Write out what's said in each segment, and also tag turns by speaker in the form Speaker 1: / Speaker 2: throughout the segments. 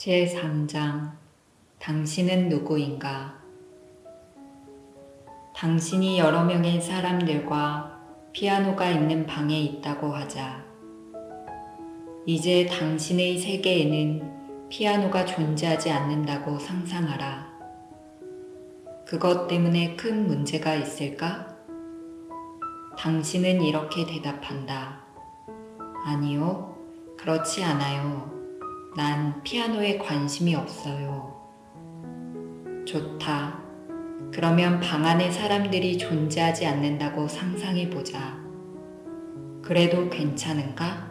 Speaker 1: 제3장 당신은 누구인가? 당신이 여러 명의 사람들과 피아노가 있는 방에 있다고 하자. 이제 당신의 세계에는 피아노가 존재하지 않는다고 상상하라. 그것 때문에 큰 문제가 있을까? 당신은 이렇게 대답한다. 아니요, 그렇지 않아요. 난 피아노에 관심이 없어요. 좋다. 그러면 방 안에 사람들이 존재하지 않는다고 상상해 보자. 그래도 괜찮은가?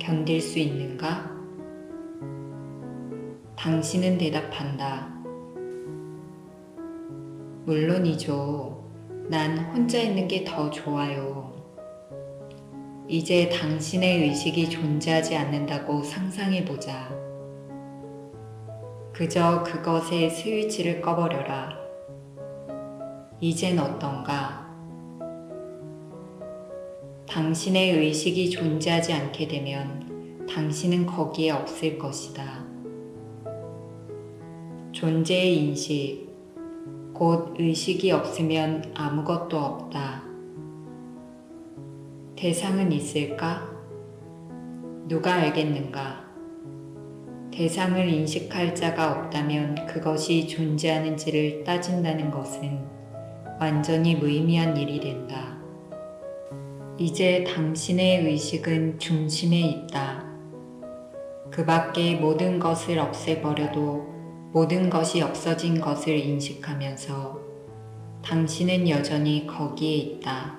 Speaker 1: 견딜 수 있는가? 당신은 대답한다. 물론이죠. 난 혼자 있는 게 더 좋아요. 이제 당신의 의식이 존재하지 않는다고 상상해 보자. 그저 그것의 스위치를 꺼버려라. 이젠 어떤가? 당신의 의식이 존재하지 않게 되면 당신은 거기에 없을 것이다. 존재의 인식, 곧 의식이 없으면 아무것도 없다. 대상은 있을까? 누가 알겠는가? 대상을 인식할 자가 없다면 그것이 존재하는지를 따진다는 것은 완전히 무의미한 일이 된다. 이제 당신의 의식은 중심에 있다. 그 밖의 모든 것을 없애버려도 모든 것이 없어진 것을 인식하면서 당신은 여전히 거기에 있다.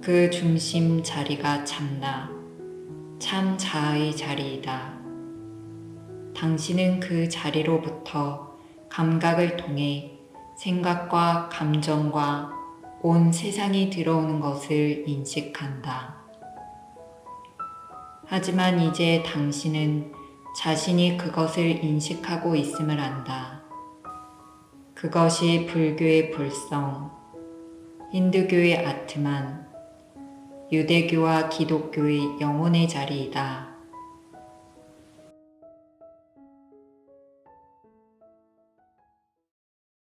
Speaker 1: 그 중심 자리가 참나, 참 자아의 자리이다. 당신은 그 자리로부터 감각을 통해 생각과 감정과 온 세상이 들어오는 것을 인식한다. 하지만 이제 당신은 자신이 그것을 인식하고 있음을 안다. 그것이 불교의 불성, 힌두교의 아트만, 유대교와 기독교의 영혼의 자리이다.